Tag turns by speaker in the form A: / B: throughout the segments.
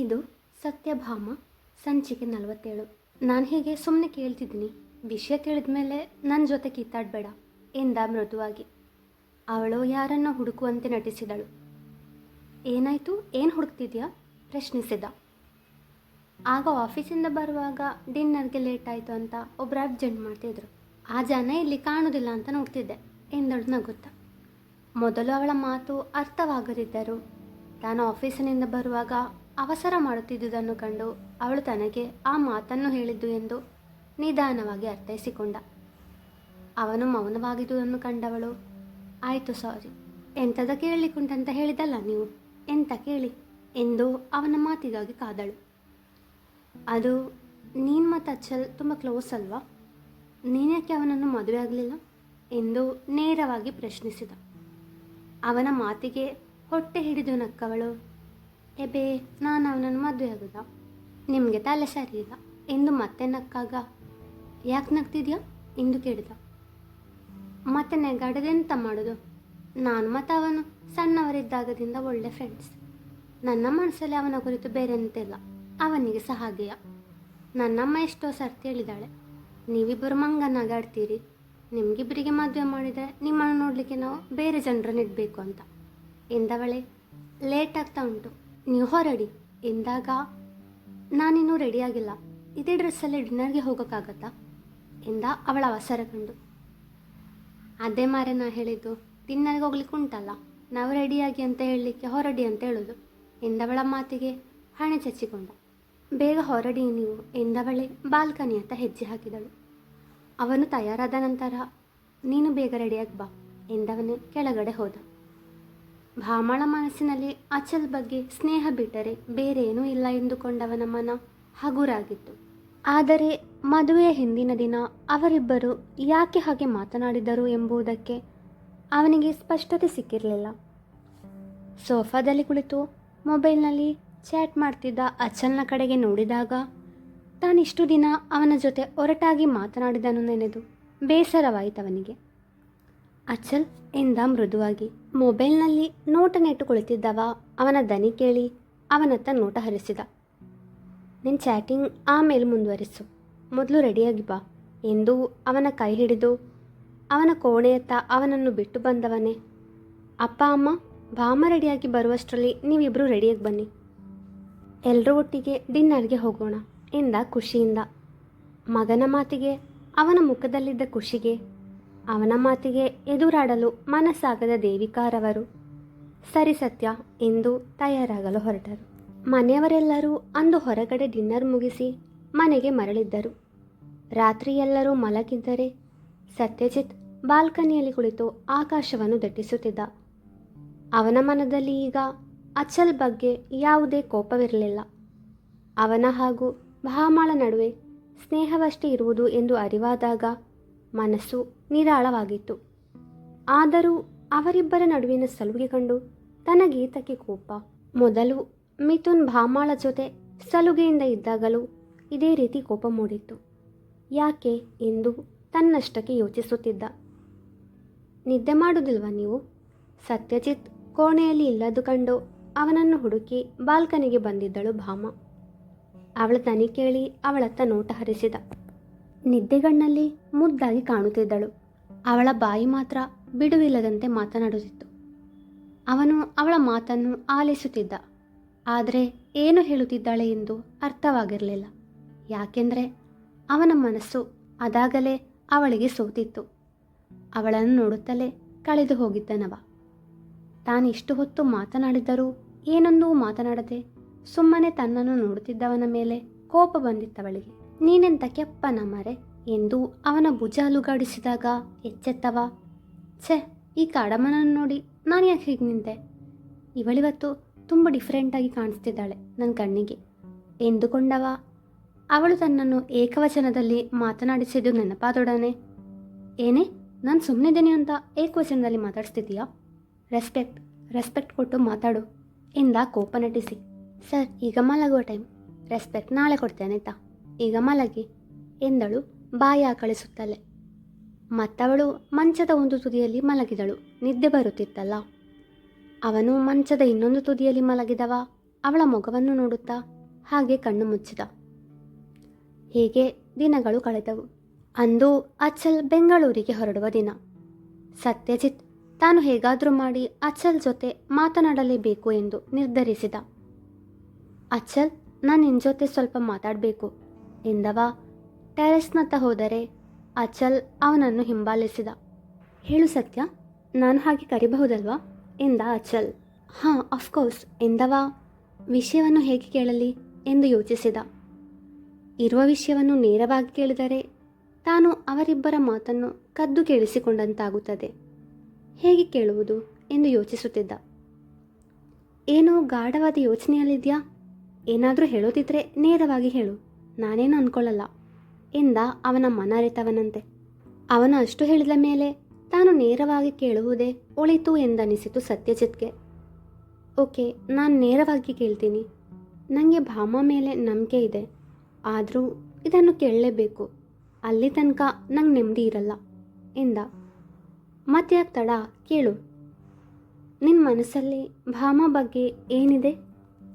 A: ಇದು ಸತ್ಯಭಾಮ, ಸಂಚಿಕೆ ನಲವತ್ತೇಳು. ನಾನು ಹೀಗೆ ಸುಮ್ಮನೆ ಕೇಳ್ತಿದ್ದೀನಿ. ವಿಷಯ ತಿಳಿದ ಮೇಲೆ ನನ್ನ ಜೊತೆ ಕಿತ್ತಾಡಬೇಡ, ಎಂದ ಮೃದುವಾಗಿ. ಅವಳು ಯಾರನ್ನು ಹುಡುಕುವಂತೆ ನಟಿಸಿದಳು. ಏನಾಯಿತು? ಏನು ಹುಡುಕ್ತಿದ್ಯಾ? ಪ್ರಶ್ನಿಸಿದ. ಆಗ ಆಫೀಸಿಂದ ಬರುವಾಗ ಡಿನ್ನರ್ಗೆ ಲೇಟ್ ಆಯಿತು ಅಂತ ಒಬ್ಬರು ಅರ್ಜೆಂಟ್ ಮಾಡ್ತಿದ್ರು. ಆ ಜನ ಇಲ್ಲಿ ಕಾಣೋದಿಲ್ಲ ಅಂತ ನೋಡ್ತಿದ್ದೆ, ಎಂದಳು ನಗುತ್ತ. ಮೊದಲು ಅವಳ ಮಾತು ಅರ್ಥವಾಗದಿದ್ದರು ತಾನು ಆಫೀಸಿನಿಂದ ಬರುವಾಗ ಅವಸರ ಮಾಡುತ್ತಿದ್ದುದನ್ನು ಕಂಡು ಅವಳು ತನಗೆ ಆ ಮಾತನ್ನು ಹೇಳಿದ್ದು ಎಂದು ನಿಧಾನವಾಗಿ ಅರ್ಥೈಸಿಕೊಂಡ. ಅವನು ಮೌನವಾಗಿದ್ದುದನ್ನು ಕಂಡವಳು. ಆಯಿತು ಸಾರಿ. ಎಂಥದ ಕೇಳಲಿಕ್ಕುಂಟಂತ ಹೇಳಿದಲ್ಲ ನೀವು? ಎಂತ ಕೇಳಿ? ಎಂದು ಅವನ ಮಾತಿಗಾಗಿ ಕಾದಳು. ಅದು ನೀನು ಮತ್ತು ಅಚ್ಚಲ್ ತುಂಬ ಕ್ಲೋಸ್ ಅಲ್ವಾ? ನೀನ್ಯಾಕೆ ಅವನನ್ನು ಮದುವೆ ಆಗಲಿಲ್ಲ? ಎಂದು ನೇರವಾಗಿ ಪ್ರಶ್ನಿಸಿದ. ಅವನ ಮಾತಿಗೆ ಹೊಟ್ಟೆ ಹಿಡಿದು ನಕ್ಕವಳು. ಎಬೆ, ನಾನು ಅವನನ್ನು ಮದುವೆ ಆಗೋದ. ನಿಮಗೆ ತಲೆ ಸರಿ ಇಲ್ಲ. ಎಂದು ಮತ್ತೆ ನಕ್ಕಾಗ. ಯಾಕೆ ನಗ್ತಿದ್ಯಾ? ಎಂದು ಕೇಳಿದ. ಮತ್ತೆ ನೆಗಾಡದೆಂತ ಮಾಡೋದು? ನಾನು ಮತ್ತು ಅವನು ಸಣ್ಣವರಿದ್ದಾಗದಿಂದ ಒಳ್ಳೆ ಫ್ರೆಂಡ್ಸ್ ನನ್ನ ಮನಸ್ಸಲ್ಲಿ ಅವನ ಕುರಿತು ಬೇರೆ ಅಂತಿಲ್ಲ ಅವನಿಗೆ ಸಹ ಹಾಗೆಯ? ನನ್ನಮ್ಮ ಎಷ್ಟೋ ಸರ್ತಿ ಹೇಳಿದಾಳೆ. ನೀವಿಬ್ಬರು ಮಂಗನಾಗಾಡ್ತೀರಿ ನಿಮಗಿಬ್ಬರಿಗೆ ಮದುವೆ ಮಾಡಿದರೆ ನಿಮ್ಮನ್ನು ನೋಡಲಿಕ್ಕೆ ನಾವು ಬೇರೆ ಜನರನ್ನು ಇಡಬೇಕು ಅಂತ. ಎಂದವಳೆ ಲೇಟ್ ಆಗ್ತಾ ಉಂಟು. ನೀವು ಹೊರಡಿ ಎಂದಾಗ, ನಾನಿನ್ನೂ ರೆಡಿಯಾಗಿಲ್ಲ. ಇದೇ ಡ್ರೆಸ್ಸಲ್ಲಿ ಡಿನ್ನರ್ಗೆ ಹೋಗೋಕ್ಕಾಗತ್ತಾ? ಎಂದ ಅವಳ ಅವಸರ ಕಂಡು. ಅದೇ ಮಾರೆ ನಾ ಹೇಳಿದ್ದು, ಡಿನ್ನರ್ಗೆ ಹೋಗ್ಲಿಕ್ಕೆ ಉಂಟಲ್ಲ, ನಾವು ರೆಡಿಯಾಗಿ ಅಂತ ಹೇಳಲಿಕ್ಕೆ ಹೊರಡಿ ಅಂತ ಹೇಳೋದು, ಎಂದವಳ ಮಾತಿಗೆ ಹಣೆ ಚಚ್ಚಿಕೊಂಡ. ಬೇಗ ಹೊರಡಿ ನೀವು, ಎಂದವಳೆ ಬಾಲ್ಕನಿ ಅಂತ ಹೆಜ್ಜೆ ಹಾಕಿದಳು. ಅವನು ತಯಾರಾದ ನಂತರ, ನೀನು ಬೇಗ ರೆಡಿಯಾಗಿ ಬಾ, ಎಂದವನು ಕೆಳಗಡೆ ಹೋದ. ಭಾಮಳ ಮನಸ್ಸಿನಲ್ಲಿ ಅಚಲ್ ಬಗ್ಗೆ ಸ್ನೇಹ ಬಿಟ್ಟರೆ ಬೇರೇನೂ ಇಲ್ಲ ಎಂದುಕೊಂಡವನ ಮನ ಹಗುರಾಗಿತ್ತು. ಆದರೆ ಮದುವೆಯ ಹಿಂದಿನ ದಿನ ಅವರಿಬ್ಬರು ಯಾಕೆ ಹಾಗೆ ಮಾತನಾಡಿದರು ಎಂಬುದಕ್ಕೆ ಅವನಿಗೆ ಸ್ಪಷ್ಟತೆ ಸಿಕ್ಕಿರಲಿಲ್ಲ. ಸೋಫಾದಲ್ಲಿ ಕುಳಿತು ಮೊಬೈಲ್ನಲ್ಲಿ ಚಾಟ್ ಮಾಡ್ತಿದ್ದ ಅಚಲ್ನ ಕಡೆಗೆ ನೋಡಿದಾಗ ತಾನಿಷ್ಟು ದಿನ ಅವನ ಜೊತೆ ಒರಟಾಗಿ ಮಾತನಾಡಿದನು ನೆನೆದು ಬೇಸರವಾಯಿತವನಿಗೆ. ಅಚಲ್ ಎಂದ ಮೃದುವಾಗಿ ಮೊಬೈಲ್ನಲ್ಲಿ ನೋಟ ನೆಟ್ಟು ಕುಳಿತಿದ್ದವ ಅವನ ದನಿ ಕೇಳಿ ಅವನತ್ತ ನೋಟ ಹರಿಸಿದ. ನಿನ್ನ ಚಾಟಿಂಗ್ ಆಮೇಲೆ ಮುಂದುವರಿಸು. ಮೊದಲು ರೆಡಿಯಾಗಿ ಬಾ. ಎಂದು ಅವನ ಕೈ ಹಿಡಿದು ಅವನ ಕೋಣೆಯತ್ತ ಅವನನ್ನು ಬಿಟ್ಟು ಬಂದವನೇ. ಅಪ್ಪ, ಅಮ್ಮ ಬಾಮ ರೆಡಿಯಾಗಿ ಬರುವಷ್ಟರಲ್ಲಿ ನೀವಿಬ್ಬರು ರೆಡಿಯಾಗಿ ಬನ್ನಿ. ಎಲ್ಲರೂ ಒಟ್ಟಿಗೆ ಡಿನ್ನರ್ಗೆ ಹೋಗೋಣ ಎಂದ ಖುಷಿಯಿಂದ. ಮಗನ ಮಾತಿಗೆ ಅವನ ಮುಖದಲ್ಲಿದ್ದ ಖುಷಿಗೆ ಅವನ ಮಾತಿಗೆ ಎದುರಾಡಲು ಮನಸ್ಸಾಗದ ದೇವಿಕಾರವರು. ಸರಿ ಸತ್ಯ ಎಂದು ತಯಾರಾಗಲು ಹೊರಟರು. ಮನೆಯವರೆಲ್ಲರೂ ಅಂದು ಹೊರಗಡೆ ಡಿನ್ನರ್ ಮುಗಿಸಿ ಮನೆಗೆ ಮರಳಿದ್ದರು. ರಾತ್ರಿ ಎಲ್ಲರೂ ಮಲಗಿದ್ದರೆ ಸತ್ಯಜಿತ್ ಬಾಲ್ಕನಿಯಲ್ಲಿ ಕುಳಿತು ಆಕಾಶವನ್ನು ದಟ್ಟಿಸುತ್ತಿದ್ದ. ಅವನ ಮನದಲ್ಲಿ ಈಗ ಅಚಲ್ ಬಗ್ಗೆ ಯಾವುದೇ ಕೋಪವಿರಲಿಲ್ಲ. ಅವನ ಹಾಗೂ ಭಾಮಾಳ ನಡುವೆ ಸ್ನೇಹವಷ್ಟೇ ಇರುವುದು ಎಂದು ಅರಿವಾದಾಗ ಮನಸ್ಸು ನಿರಾಳವಾಗಿತ್ತು. ಆದರೂ ಅವರಿಬ್ಬರ ನಡುವಿನ ಸಲುಗೆ ಕಂಡು ತನಗೀತಕ್ಕೆ ಕೋಪ. ಮೊದಲು ಮಿಥುನ್ ಭಾಮಾಳ ಜೊತೆ ಸಲುಗೆಯಿಂದ ಇದ್ದಾಗಲೂ ಇದೇ ರೀತಿ ಕೋಪ ಮೂಡಿತ್ತು. ಯಾಕೆ ಎಂದು ತನ್ನಷ್ಟಕ್ಕೆ ಯೋಚಿಸುತ್ತಿದ್ದ. ನಿದ್ದೆ ಮಾಡುವುದಿಲ್ವಾ ನೀವು? ಸತ್ಯಜಿತ್ ಕೋಣೆಯಲ್ಲಿ ಇಲ್ಲದು ಕಂಡು ಅವನನ್ನು ಹುಡುಕಿ ಬಾಲ್ಕನಿಗೆ ಬಂದಿದ್ದಳು ಭಾಮ. ಅವಳ ದನಿ ಕೇಳಿ ಅವಳತ್ತ ನೋಟ ಹರಿಸಿದ. ನಿದ್ದೆಗಣ್ಣಲ್ಲಿ ಮುದ್ದಾಗಿ ಕಾಣುತ್ತಿದ್ದಳು. ಅವಳ ಬಾಯಿ ಮಾತ್ರ ಬಿಡುವಿಲ್ಲದಂತೆ ಮಾತನಾಡುತ್ತಿತ್ತು. ಅವನು ಅವಳ ಮಾತನ್ನು ಆಲಿಸುತ್ತಿದ್ದ. ಆದರೆ ಏನು ಹೇಳುತ್ತಿದ್ದಾಳೆ ಎಂದು ಅರ್ಥವಾಗಿರಲಿಲ್ಲ. ಯಾಕೆಂದರೆ ಅವನ ಮನಸ್ಸು ಅದಾಗಲೇ ಅವಳಿಗೆ ಸೋತಿತ್ತು. ಅವಳನ್ನು ನೋಡುತ್ತಲೇ ಕಳೆದು ಹೋಗಿದ್ದನವ. ತಾನಿಷ್ಟು ಹೊತ್ತು ಮಾತನಾಡಿದ್ದರೂ ಏನೊಂದೂ ಮಾತನಾಡದೆ ಸುಮ್ಮನೆ ತನ್ನನ್ನು ನೋಡುತ್ತಿದ್ದವನ ಮೇಲೆ ಕೋಪ ಬಂದಿತ್ತವಳಿಗೆ. ನೀನೆಂತ ಕೆಪ್ಪನ ಮರೆ ಎಂದು ಅವನ ಭುಜ ಅಲುಗಾಡಿಸಿದಾಗ ಎಚ್ಚೆತ್ತವ. ಛೆ, ಈ ಕಾಡಮ್ಮನನ್ನು ನೋಡಿ ನಾನು ಯಾಕೆ ಹೀಗೆ ನಿಂತೆ? ಇವಳಿವತ್ತು ತುಂಬ ಡಿಫ್ರೆಂಟಾಗಿ ಕಾಣಿಸ್ತಿದ್ದಾಳೆ ನನ್ನ ಕಣ್ಣಿಗೆ. ಎಂದುಕೊಂಡವ. ಅವಳು ತನ್ನನ್ನು ಏಕವಚನದಲ್ಲಿ ಮಾತನಾಡಿಸಿದ್ದು ನೆನಪಾದೊಡನೆ. ಏನೇ, ನಾನು ಸುಮ್ಮನಿದ್ದೇನೆ ಅಂತ ಏಕವಚನದಲ್ಲಿ ಮಾತಾಡಿಸ್ತಿದ್ದೀಯಾ? ರೆಸ್ಪೆಕ್ಟ್ ರೆಸ್ಪೆಕ್ಟ್ ಕೊಟ್ಟು ಮಾತಾಡು ಎಂದ ಕೋಪ ನಟಿಸಿ ಸರ್, ಈಗ ಮಲಗುವ ಟೈಮ್ ರೆಸ್ಪೆಕ್ಟ್ ನಾಳೆ ಕೊಡ್ತೇನೆ ಆಯ್ತಾ? ಈಗ ಮಲಗಿ, ಎಂದಳು ಬಾಯ ಕಳಿಸುತ್ತಲೇ. ಮತ್ತವಳು ಮಂಚದ ಒಂದು ತುದಿಯಲ್ಲಿ ಮಲಗಿದಳು, ನಿದ್ದೆ ಬರುತ್ತಿತ್ತಲ್ಲ. ಅವನು ಮಂಚದ ಇನ್ನೊಂದು ತುದಿಯಲ್ಲಿ ಮಲಗಿದವ, ಅವಳ ಮೊಗವನ್ನು ನೋಡುತ್ತಾ ಹಾಗೆ ಕಣ್ಣು ಮುಚ್ಚಿದ. ಹೀಗೆ ದಿನಗಳು ಕಳೆದವು. ಅಂದು ಅಚ್ಚಲ್ ಬೆಂಗಳೂರಿಗೆ ಹೊರಡುವ ದಿನ. ಸತ್ಯಜಿತ್, ತಾನು ಹೇಗಾದರೂ ಮಾಡಿ ಅಚ್ಚಲ್ ಜೊತೆ ಮಾತನಾಡಲೇಬೇಕು ಎಂದು ನಿರ್ಧರಿಸಿದ. ಅಚ್ಚಲ್ ನಾನು ನಿನ್ನ ಜೊತೆ ಸ್ವಲ್ಪ ಮಾತಾಡಬೇಕು. ಎಂದವ. ಟೆರೆಸ್ನತ್ತ ಹೋದರೆ ಅಚಲ್ ಅವನನ್ನು ಹಿಂಬಾಲಿಸಿದ. ಹೇಳು ಸತ್ಯ, ನಾನು ಹಾಗೆ ಕರಿಬಹುದಲ್ವಾ? ಎಂದ ಅಚಲ್. ಹಾಂ ಅಫ್ಕೋರ್ಸ್ ಎಂದವ. ವಿಷಯವನ್ನು ಹೇಗೆ ಕೇಳಲಿ ಎಂದು ಯೋಚಿಸಿದ. ಇರುವ ವಿಷಯವನ್ನು ನೇರವಾಗಿ ಕೇಳಿದರೆ ತಾನು ಅವರಿಬ್ಬರ ಮಾತನ್ನು ಕದ್ದು ಕೇಳಿಸಿಕೊಂಡಂತಾಗುತ್ತದೆ. ಹೇಗೆ ಕೇಳುವುದು ಎಂದು ಯೋಚಿಸುತ್ತಿದ್ದ. ಏನೋ ಗಾಢವಾದ ಯೋಚನೆಯಲ್ಲಿದೆಯಾ? ಏನಾದರೂ ಹೇಳೋದಿದ್ರೆ ನೇರವಾಗಿ ಹೇಳು. ನಾನೇನು ಅನ್ಕೊಳ್ಳಲ್ಲ. ಎಂದ ಅವನ ಮನರಿತವನಂತೆ ಅವನು ಅಷ್ಟು ಹೇಳಿದ ಮೇಲೆ ತಾನು ನೇರವಾಗಿ ಕೇಳುವುದೇ ಒಳಿತು ಎಂದನಿಸಿತು ಸತ್ಯಜಿತ್ಗೆ. ಓಕೆ, ನಾನು ನೇರವಾಗಿ ಕೇಳ್ತೀನಿ. ನನಗೆ ಭಾಮ ಮೇಲೆ ನಂಬಿಕೆ ಇದೆ. ಆದರೂ ಇದನ್ನು ಕೇಳಲೇಬೇಕು. ಅಲ್ಲಿ ತನಕ ನಂಗೆ ನೆಮ್ಮದಿ ಇರಲ್ಲ. ಎಂದ ಮತ್ತ್ಯಾಕೆ ತಡ, ಕೇಳು. ನಿನ್ನ ಮನಸ್ಸಲ್ಲಿ ಭಾಮ ಬಗ್ಗೆ ಏನಿದೆ?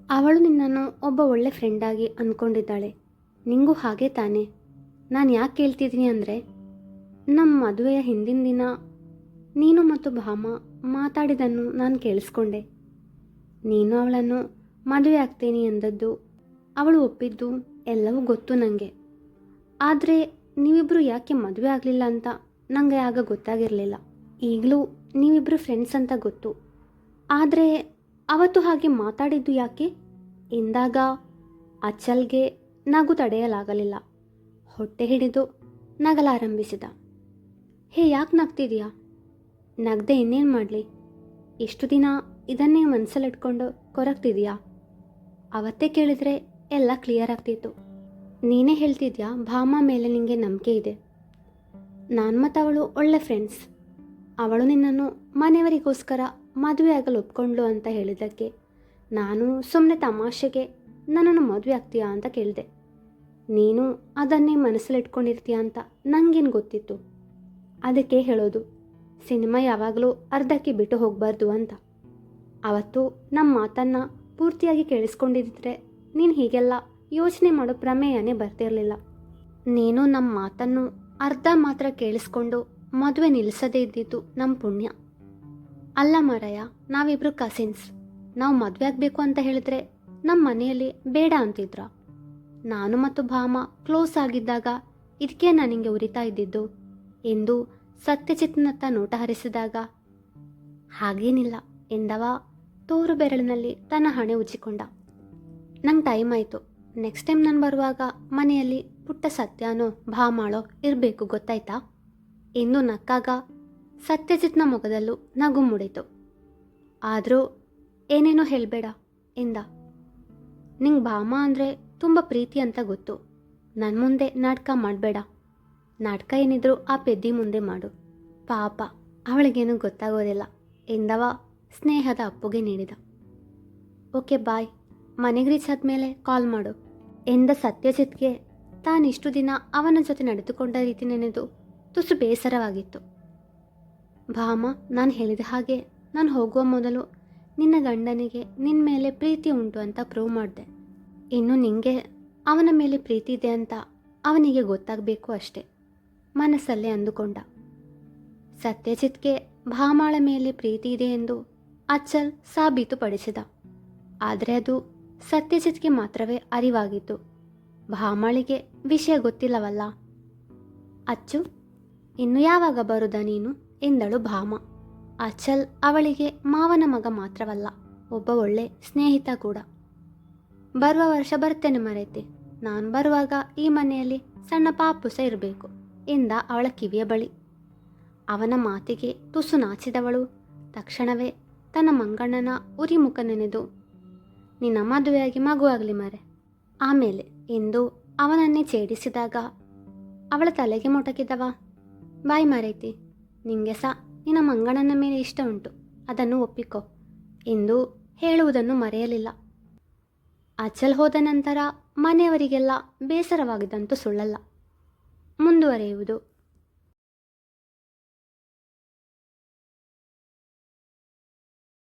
A: ಅವಳು ನಿನ್ನನ್ನು ಒಬ್ಬ ಒಳ್ಳೆ ಫ್ರೆಂಡಾಗಿ ಅಂದ್ಕೊಂಡಿದ್ದಾಳೆ ನಿಂಗೂ ಹಾಗೆ ತಾನೆ. ನಾನು ಯಾಕೆ ಕೇಳ್ತಿದ್ದೀನಿ ಅಂದರೆ ನಮ್ಮ ಮದುವೆಯ ಹಿಂದಿನ ದಿನ ನೀನು ಮತ್ತು ಭಾಮ ಮಾತಾಡಿದನ್ನು ನಾನು ಕೇಳಿಸ್ಕೊಂಡೆ. ನೀನು ಅವಳನ್ನು ಮದುವೆ ಆಗ್ತೀನಿ ಎಂದದ್ದು ಅವಳು ಒಪ್ಪಿದ್ದು ಎಲ್ಲವೂ ಗೊತ್ತು ನನಗೆ ಆದರೆ ನೀವಿಬ್ಬರು ಯಾಕೆ ಮದುವೆ ಆಗಲಿಲ್ಲ ಅಂತ ನನಗೆ ಆಗ ಗೊತ್ತಾಗಿರಲಿಲ್ಲ. ಈಗಲೂ ನೀವಿಬ್ಬರು ಫ್ರೆಂಡ್ಸ್ ಅಂತ ಗೊತ್ತು. ಆದರೆ ಅವತ್ತು ಹಾಗೆ ಮಾತಾಡಿದ್ದು ಯಾಕೆ? ಎಂದಾಗ ಅಚ್ಚಲ್ಗೆ ನಗು ತಡೆಯಲಾಗಲಿಲ್ಲ. ಹೊಟ್ಟೆ ಹಿಡಿದು ನಗಲಾರಂಭಿಸಿದ ಹೇ, ಯಾಕೆ ನಗ್ತಿದೀಯಾ? ನಗದೆ ಇನ್ನೇನು ಮಾಡಲಿ? ಇಷ್ಟು ದಿನ ಇದನ್ನೇ ಮನಸ್ಸಲ್ಲಿಟ್ಕೊಂಡು ಕೊರಗ್ತಿದೀಯಾ? ಅವತ್ತೇ ಕೇಳಿದರೆ ಎಲ್ಲ ಕ್ಲಿಯರ್ ಆಗ್ತಿತ್ತು. ನೀನೇ ಹೇಳ್ತಿದ್ಯಾ, ಭಾಮ ಮೇಲೆ ನಿಂಗೆ ನಂಬಿಕೆ ಇದೆ? ನಾನು ಮತ್ತು ಅವಳು ಒಳ್ಳೆ ಫ್ರೆಂಡ್ಸ್ ಅವಳು ನಿನ್ನನ್ನು ಮನೆಯವರಿಗೋಸ್ಕರ ಮದುವೆ ಆಗಲು ಒಪ್ಕೊಂಡ್ಲು ಅಂತ ಹೇಳಿದ್ದಕ್ಕೆ. ನಾನು ಸುಮ್ಮನೆ ತಮಾಷೆಗೆ ನನ್ನನ್ನು ಮದುವೆ ಆಗ್ತೀಯಾ ಅಂತ ಕೇಳಿದೆ. ನೀನು ಅದನ್ನೇ ಮನಸ್ಸಲ್ಲಿಟ್ಕೊಂಡಿರ್ತೀಯ ಅಂತ ನನಗೇನು ಗೊತ್ತಿತ್ತು? ಅದಕ್ಕೆ ಹೇಳೋದು, ಸಿನಿಮಾ ಯಾವಾಗಲೂ ಅರ್ಧಕ್ಕೆ ಬಿಟ್ಟು ಹೋಗಬಾರ್ದು ಅಂತ. ಅವತ್ತು ನಮ್ಮ ಮಾತನ್ನು ಪೂರ್ತಿಯಾಗಿ ಕೇಳಿಸ್ಕೊಂಡಿದ್ದರೆ ನೀನು ಹೀಗೆಲ್ಲ ಯೋಚನೆ ಮಾಡೋ ಪ್ರಮೇಯನೇ ಬರ್ತಿರಲಿಲ್ಲ. ನೀನು ನಮ್ಮ ಮಾತನ್ನು ಅರ್ಧ ಮಾತ್ರ ಕೇಳಿಸ್ಕೊಂಡು ಮದುವೆ ನಿಲ್ಲಿಸದೇ ಇದ್ದಿದ್ದು ನಮ್ಮ ಪುಣ್ಯ. ಅಲ್ಲ ಮಾರಾಯ, ನಾವಿಬ್ರು ಕಸಿನ್ಸ್ ನಾವು ಮದುವೆ ಆಗಬೇಕು ಅಂತ ಹೇಳಿದ್ರೆ ನಮ್ಮ ಮನೆಯಲ್ಲಿ ಬೇಡ ಅಂತಿದ್ರ? ನಾನು ಮತ್ತು ಭಾಮ ಕ್ಲೋಸ್ ಆಗಿದ್ದಾಗ ಇದಕ್ಕೆ ನನಗೆ ಉರಿತಾ ಇದ್ದಿದ್ದು ಎಂದು ಸತ್ಯಚಿತ್ನತ್ತ ನೋಟ ಹರಿಸಿದಾಗ, ಹಾಗೇನಿಲ್ಲ, ಎಂದವ ತೋರು ಬೆರಳಿನಲ್ಲಿ ತನ್ನ ಹಣೆ ಉಜ್ಜಿಕೊಂಡ. ನಂಗೆ ಟೈಮ್ ಆಯಿತು. ನೆಕ್ಸ್ಟ್ ಟೈಮ್ ನಾನು ಬರುವಾಗ ಮನೆಯಲ್ಲಿ ಪುಟ್ಟ ಸತ್ಯನೋ ಭಾಮಾಳೋ ಇರಬೇಕು ಗೊತ್ತಾಯ್ತಾ ಎಂದು ನಕ್ಕಾಗ ಸತ್ಯಜಿತ್ನ ಮುಖದಲ್ಲೂ ನಗು ಮೂಡಿತು. ಆದರೂ ಏನೇನೋ ಹೇಳಬೇಡ, ಎಂದ. ನಿಂಗೆ ಭಾಮ ಅಂದರೆ ತುಂಬ ಪ್ರೀತಿ ಅಂತ ಗೊತ್ತು. ನನ್ನ ಮುಂದೆ ನಾಟಕ ಮಾಡಬೇಡ. ನಾಟಕ ಏನಿದ್ರು ಆ ಪೆದ್ದಿ ಮುಂದೆ ಮಾಡು. ಪಾಪ, ಅವಳಿಗೇನು ಗೊತ್ತಾಗೋದಿಲ್ಲ. ಎಂದವ ಸ್ನೇಹದ ಅಪ್ಪುಗೆ ನೀಡಿದ. Okay, bye. ಮನೆಗೆ ರೀಚ್ ಆದಮೇಲೆ ಕಾಲ್ ಮಾಡು. ಎಂದ ಸತ್ಯಜಿತ್ಗೆ ತಾನಿಷ್ಟು ದಿನ ಅವನ ಜೊತೆ ನಡೆದುಕೊಂಡ ರೀತಿ ನೆನೆದು ತುಸು ಬೇಸರವಾಗಿತ್ತು. ಭಾಮ, ನಾನು ಹೇಳಿದ ಹಾಗೆ ನಾನು ಹೋಗುವ ಮೊದಲು ನಿನ್ನ ಗಂಡನಿಗೆ ನಿನ್ನ ಮೇಲೆ ಪ್ರೀತಿ ಉಂಟು ಅಂತ ಪ್ರೂವ್ ಮಾಡಿದೆ. ಇನ್ನು ನಿಂಗೆ ಅವನ ಮೇಲೆ ಪ್ರೀತಿ ಇದೆ ಅಂತ ಅವನಿಗೆ ಗೊತ್ತಾಗಬೇಕು ಅಷ್ಟೆ. ಮನಸ್ಸಲ್ಲೇ ಅಂದುಕೊಂಡ. ಸತ್ಯಜಿತ್ಗೆ ಭಾಮಾಳ ಮೇಲೆ ಪ್ರೀತಿ ಇದೆ ಎಂದು ಅಚ್ಚಲ್ ಸಾಬೀತುಪಡಿಸಿದ ಆದರೆ ಅದು ಸತ್ಯಜಿತ್ಗೆ ಮಾತ್ರವೇ ಅರಿವಾಗಿತ್ತು. ಭಾಮಾಳಿಗೆ ವಿಷಯ ಗೊತ್ತಿಲ್ಲವಲ್ಲ. ಅಚ್ಚು, ಇನ್ನು ಯಾವಾಗ ಬರುದ ನೀನು? ಎಂದಳು ಭಾಮ. ಅಚ್ಚಲ್ ಅವಳಿಗೆ ಮಾವನ ಮಗ ಮಾತ್ರವಲ್ಲ, ಒಬ್ಬ ಒಳ್ಳೆ ಸ್ನೇಹಿತ ಕೂಡ. ಬರುವ ವರ್ಷ ಬರ್ತೇನೆ ಮರೆತೆ. ನಾನು ಬರುವಾಗ ಈ ಮನೆಯಲ್ಲಿ ಸಣ್ಣ ಪಾಪುಸ ಇರಬೇಕು. ಎಂದ ಅವಳ ಕಿವಿಯ ಬಳಿ. ಅವನ ಮಾತಿಗೆ ತುಸು ನಾಚಿದವಳು. ತಕ್ಷಣವೇ ತನ್ನ ಮಂಗಣ್ಣನ ಉರಿ ಮುಖ ನೆನೆದು ನಿನ್ನ ಮದುವೆಯಾಗಿ ಮಗುವಾಗಲಿ ಮರೆ. ಆಮೇಲೆ ಎಂದು ಅವನನ್ನೇ ಛೇಡಿಸಿದಾಗ ಅವಳ ತಲೆಗೆ ಮೊಟಕಿದವ. ಬಾಯ್ ಮರೈತಿ ನಿಂಗೆ ಸಹ ನಿನ್ನ ಮಂಗಣ್ಣನ ಮೇಲೆ ಇಷ್ಟ ಉಂಟು. ಅದನ್ನು ಒಪ್ಪಿಕೊ. ಎಂದು ಹೇಳುವುದನ್ನು ಮರೆಯಲಿಲ್ಲ. ಅಚಲ್ ಹೋದ ನಂತರ ಮನೆಯವರಿಗೆಲ್ಲ ಬೇಸರವಾಗಿದ್ದಂತೂ ಸುಳ್ಳಲ್ಲ. ಮುಂದುವರೆಯುವುದು.